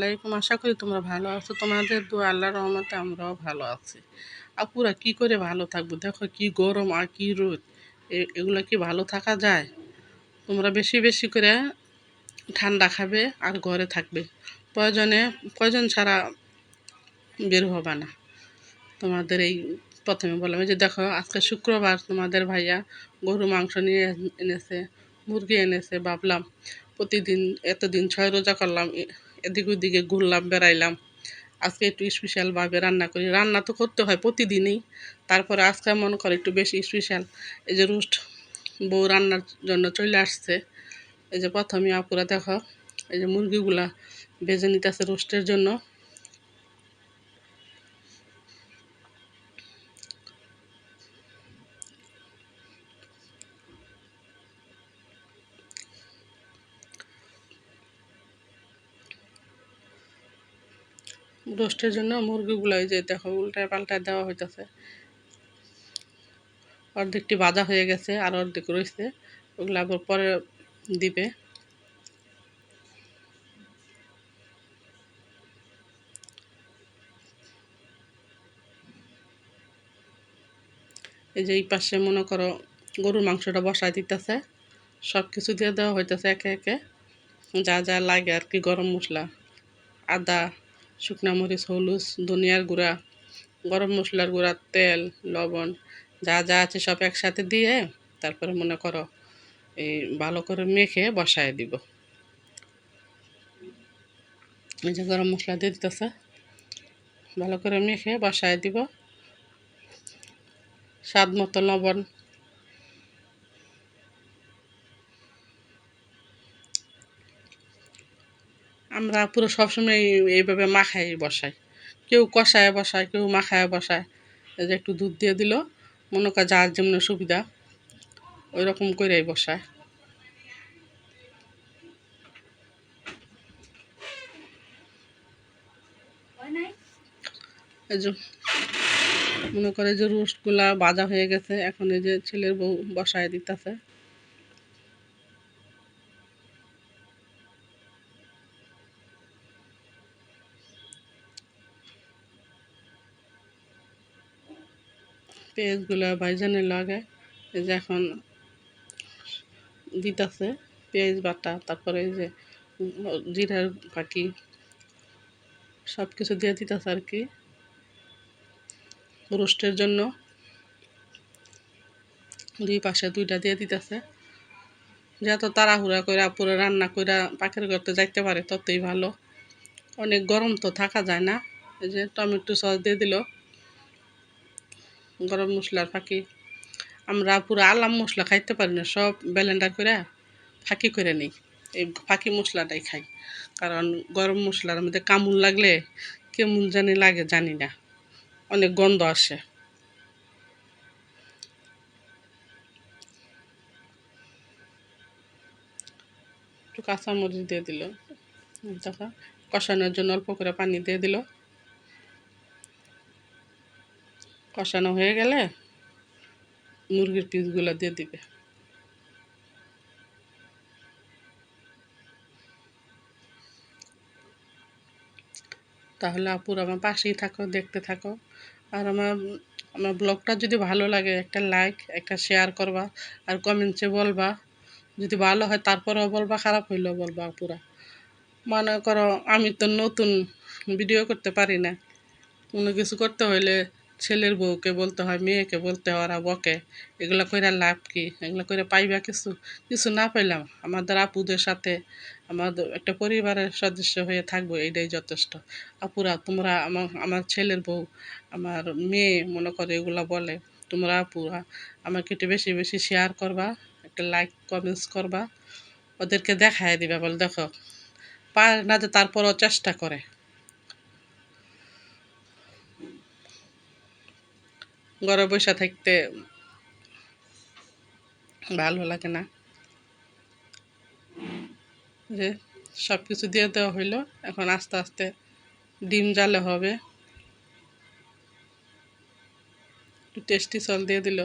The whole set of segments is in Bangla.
আলাইকুম। আশা করি তোমরা ভালো আছো। তোমাদের দু আল্লাহর রহমতে আমরাও ভালো আছি। আপুরা, কি করে ভালো থাকব? দেখো কি গরম আর কি রোদ। এগুলো কি ভালো থাকা যায়? তোমরা বেশি বেশি করে ঠান্ডা খাবে আর ঘরে থাকবে। প্রয়োজনে, প্রয়োজন ছাড়া বের হবে না। তোমাদের এই প্রথমে বললাম যে দেখো, আজকে শুক্রবার তোমাদের ভাইয়া গরু মাংস নিয়ে এনেছে, মুরগি এনেছে, ভাবলাম প্রতিদিন, এতদিন ছয় রোজা করলাম এদিক ওদিকে ঘুরলাম, বেড়াইলাম। আজকে একটু স্পেশালভাবে রান্না করি। রান্না তো করতে হয় প্রতিদিনই। তারপরে আজকে মনে করে একটু বেশি স্পেশাল এই যে রোস্ট বউ রান্নার জন্য চলে আসছে। এই যে প্রথমে আপুরা দেখো, এই যে মুরগিগুলা ভেজে নিতেছে রোস্টের জন্য। রোস্টের জন্য মুরগিগুলো যে দেখো উল্টায় পাল্টায় দেওয়া হইতেছে। অর্ধেকটি ভাজা হয়ে গেছে আর অর্ধেক রয়েছে ওগুলো আবার পরে দিবে। এই যে এই পাশে মনে করো গরুর মাংসটা বসায় দিতেছে। সব কিছু দিয়ে দেওয়া হইতেছে একে একে। যা যা লাগে আর কি গরম মশলা, আদা শুকনা মরিচ, হলুদ, ধনিয়ার গুঁড়া, গরম মশলার গুঁড়া, তেল, লবণ, যা যা আছে সব একসাথে দিয়ে তারপরে মনে করো এই ভালো করে মেখে বসায় দিব। এই যে গরম মশলা দিয়ে দিতেছে, ভালো করে মেখে বসায় দিব। স্বাদ মতো লবণ আমরা পুরো সবসময় এই- এইভাবে মাখাই বসাই। কেউ কষায় বসায়, কেউ মাখায় বসায়। এই যে একটু দুধ দিয়ে দিল, মনে কর যার যেমন সুবিধা ওই রকম করেই বসায়। এই যে মনে করে যে রোস্টগুলা ভাজা হয়ে গেছে, এখন এই যে ছেলের বউ বসায় দিতেছে। পেঁয়াজগুলো ভাইজানের লাগে এই যে এখন দিতেছে পেঁয়াজ বাটা, তারপরে এই যে জিরার পাখি সব কিছু দিয়ে দিতেছে আর কি রোস্টের জন্য। দুই পাশে দুইটা দিয়ে দিতেছে। যত তাড়াহুড়া করে পুরো রান্না করে পাখির করতে যাইতে পারে ততই ভালো। অনেক গরম তো থাকা যায় না, এই যে টমেটো সস দিয়ে দিল। গরম মশলার ফাঁকি। আমরা পুরো আলাম মশলা খাইতে পারি না, সব ব্লেন্ডার করে ফাঁকি করে নিই। এই ফাঁকি মশলাটাই খাই। কারণ গরম মশলার মধ্যে কামুন লাগলে কেমন জানি লাগে জানি না। অনেক গন্ধ আসে। একটু কাঁচামরিচ দিয়ে দিল। কষানোর জন্য অল্প করে পানি দিয়ে দিল। কষানো হয়ে গেলে মুরগির পিসগুলো দিয়ে দিবে। তাহলে আপুর আমার পাশেই থাকো, দেখতে থাকো। আর আমার আমার ব্লগটা যদি ভালো লাগে, একটা লাইক একটা শেয়ার করবা, আর কমেন্টসে বলবা। যদি ভালো হয়, তারপরেও বলবা, খারাপ হইলেও বলবা আপুরা। মনে করো, আমি তো নতুন ভিডিও করতে পারি না। কোনো কিছু করতে হইলে ছেলের বউকে বলতে হয়, মেয়েকে বলতে হয়, ওরা বকে। এগুলো করে লাভ কি? এগুলো করে পাইবা কিছু? কিছু না পাইলাম। আমাদের আপুদের সাথে আমাদের একটা পরিবারের সদস্য হয়ে থাকব এটাই যথেষ্ট। আপুরা, তোমরা আমার আমার ছেলের বউ, আমার মেয়ে মনে করে এগুলো বলে, তোমরা আপুরা, আমাকে একটু বেশি বেশি শেয়ার করবা, একটা লাইক কমেন্টস করবা, ওদেরকে দেখায় দিবা বল, দেখো। পারে না যে তারপরও চেষ্টা করে। ঘরে বসে থাকতে ভালো লাগে না। যে সব কিছু দিয়ে দেওয়া হইল, এখন আস্তে আস্তে ডিম জালে হবে। টেস্টি সল দিয়ে দিল।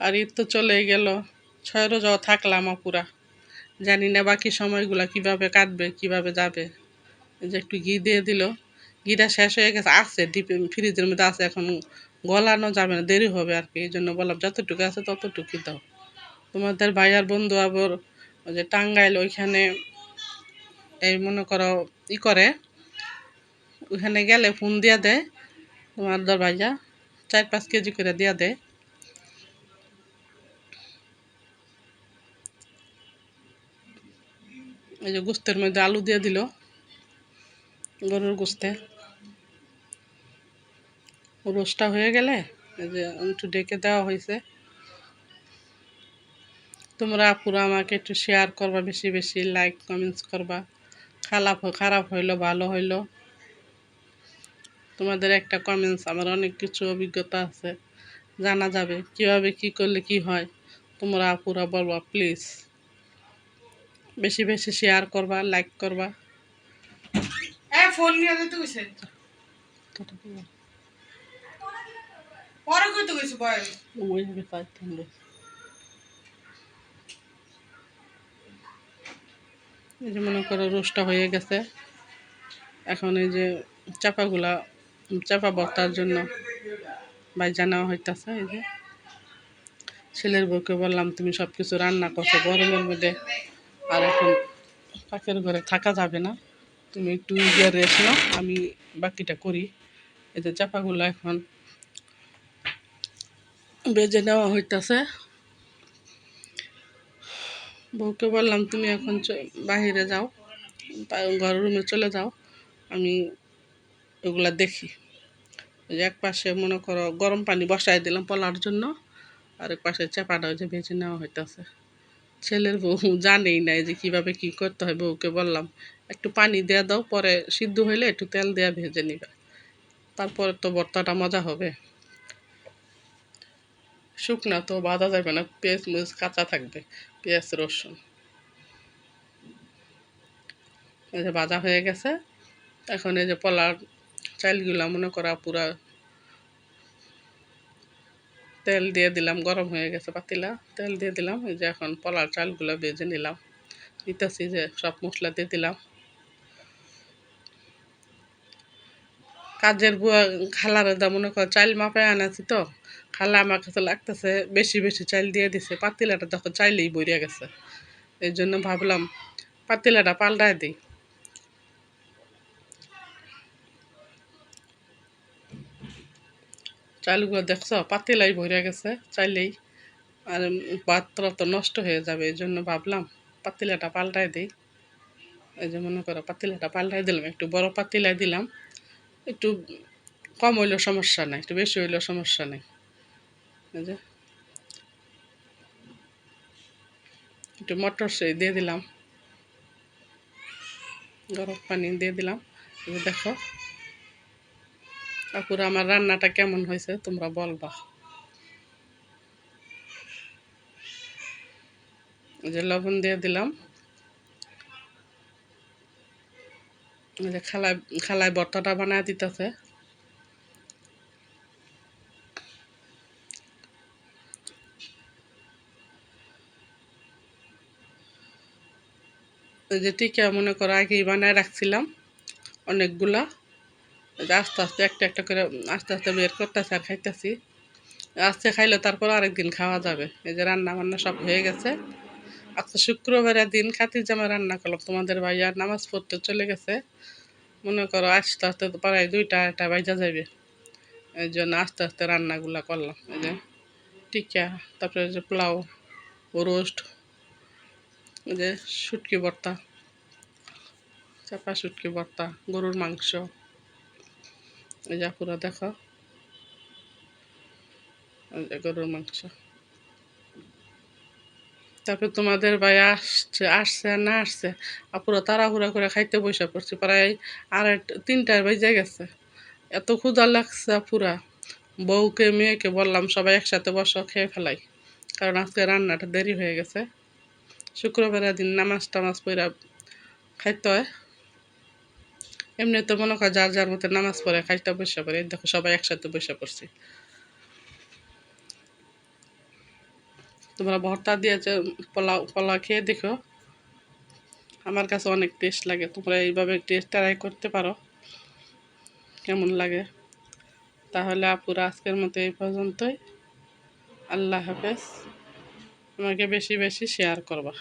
আর ঈদ তো চলেই গেল। ছয় রোজাও থাকলাম পুরা জানি না বাকি সময়গুলো কীভাবে কাটবে, কীভাবে যাবে। যে একটু ঘি দিয়ে দিল। ঘিটা শেষ হয়ে গেছে, আছে ডিপে ফ্রিজের মধ্যে আছে, এখন গলানো যাবে না, দেরি হবে আর কি, এই জন্য বললাম, যতটুকু আছে ততটুকুই দাও। তোমাদের ভাইয়ার বন্ধু আবার ওই যে টাঙ্গাইল ওইখানে এই মনে করো ই করে, ওইখানে গেলে ফোন দিয়া দেয়। তোমাদের ভাইয়া চার পাঁচ কেজি করে দিয়া দেয়। এই যে গোস্তের মধ্যে আলু দিয়ে দিল, গরুর গোস্তে। রোস্টটা হয়ে গেলে এই যে একটু ডেকে দেওয়া হয়েছে। তোমরা পুরো আমাকে একটু শেয়ার করবা, বেশি বেশি লাইক কমেন্টস করবা। খারাপ খারাপ হইল, ভালো হইল। তোমাদের একটা কমেন্টস আমার অনেক কিছু অভিজ্ঞতা আছে। জানা যাবে কীভাবে কি করলে কি হয়। তোমরা পুরা বলবা প্লিজ বেশি বেশি শেয়ার করবা লাইক করবা। হ্যাঁ ফোন নিয়ে যেতে গেছে পরে কইতে গেছে বয়স ওই পাইতাম রে। এই যে মনে করো রোস্টটা হয়ে গেছে। এখন এই যে চাপাগুলা চাপা বর্তার জন্য বাইজা নেওয়া হইতাছে এই যে। ছেলের বউকে বললাম তুমি সব কিছু রান্না করছ গরমের মধ্যে। আর এখন পাকের ঘরে থাকা যাবে না। তুমি একটু গিয়ে রেস্ট নাও, আমি বাকিটা করি। যে চাপাগুলো এখন বেজে নেওয়া হইতেছে। বউকে বললাম, তুমি এখন বাহিরে যাও ঘর রুমে চলে যাও, আমি ওগুলা দেখি। এক পাশে মনে করো গরম পানি বসাই দিলাম পলার জন্য, আর এক পাশে চাপাটা যে ভেজে নেওয়া হইতাছে। ছেলের বউ জানেই নাই যে কীভাবে কি করতে হয় বউকে বললাম, একটু পানি দেওয়া দাও, পরে সিদ্ধ হইলে একটু তেল দেওয়া ভেজে নিবে, তারপরে তো ভর্তাটা মজা হবে। শুকনা তো বাঁধা যাবে না, পেঁয়াজ মরিচ কাঁচা থাকবে, পেঁয়াজ, রসুন। এই যে ভাজা হয়ে গেছে, এখন এই যে পলার চালগুলা মনে করা পুরা তেল দিয়ে দিলাম, গরম হয়ে গেছে পাতিলা। তেল দিয়ে দিলাম, এই যে এখন পলার চালগুলো ভেজে নিলাম। দিতেছি যে সব মশলা দিয়ে দিলাম। কাজের বুয়া খালার দা মনে কর চাল মাপায় আনাছি তো, খালা আমার কাছে লাগতেছে বেশি বেশি চাল দিয়ে দিছে, পাতিলাটা দেখো চাইলেই বইয়া গেছে। এই জন্য ভাবলাম পাতিলাটা পাল্টায় দিই। চালগুলো দেখছ? পাতিলাই ভরে গেছে, চাইলেই আর পাত্র তো নষ্ট হয়ে যাবে এই জন্য ভাবলাম পাতিলাটা পাল্টাই দিই। এই যে মনে করো পাতিলাটা পাল্টাই দিলাম, একটু বড় পাতিলাই দিলাম। একটু কম হইলেও সমস্যা নাই, একটু বেশি হইলেও সমস্যা নেই। এই যে একটু মটর সেই দিয়ে দিলাম। গরম পানি দিয়ে দিলাম। দেখো আপুরা আমার রান্নাটা কেমন হয়েছে তোমরা বলবা। যে লবণ দিয়ে দিলাম। যে খালায় খালায় ভর্তাটা বানায় দিতেছে। যে টিকা মনে করো আগেই বানায় রাখছিলাম অনেকগুলা। আস্তে আস্তে একটা একটা করে আস্তে আস্তে বের করতেছি আর খাইতেছি। আস্তে খাইলে তারপর আরেকদিন খাওয়া যাবে। এই যে রান্না বান্না সব হয়ে গেছে। আজকে শুক্রবারের দিন খাতির জামা রান্না করলাম। তোমাদের ভাইয়া নামাজ পড়তে চলে গেছে। মনে করো আস্তে আস্তে তো প্রায় দুইটা একটা বাইজা যাবে এই জন্য আস্তে আস্তে রান্নাগুলা করলাম। এই যে টিকা তারপরে যে পোলাও, রোস্ট, এই যে শুটকি ভর্তা, চাপা শুটকি ভর্তা, গরুর মাংস। এই যা পুরো দেখো। গরুর মাংস। তারপর তোমাদের ভাই আসছে আসছে আর না আসছে। আপুরা তাড়াহুড়া করে খাইতে বসে পড়ছি, প্রায় আর তিনটার বেজে গেছে। এত ক্ষুধা লাগছে পুরা বউকে, মেয়েকে বললাম, সবাই একসাথে বসো, খেয়ে ফেলাই। কারণ আজকে রান্নাটা দেরি হয়ে গেছে। শুক্রবারের দিন নামাজ টামাজ পড়া খাইতে হয়। এমনি তো মনে কর যার যার মতো নামাজ পড়ে, খাইতে বসে পড়ে দেখো সবাই একসাথে বসে পড়ছি। তোমরা ভর্তা দিয়েছে পোলাও পোলাও খেয়ে দেখো। আমার কাছে অনেক টেস্ট লাগে, তোমরা এইভাবে টেস্ট ট্রাই করতে পারো। কেমন লাগে? তাহলে আপুরা আজকের মতো এই পর্যন্তই। আল্লাহ হাফেজ। আমাকে বেশি বেশি শেয়ার করবা।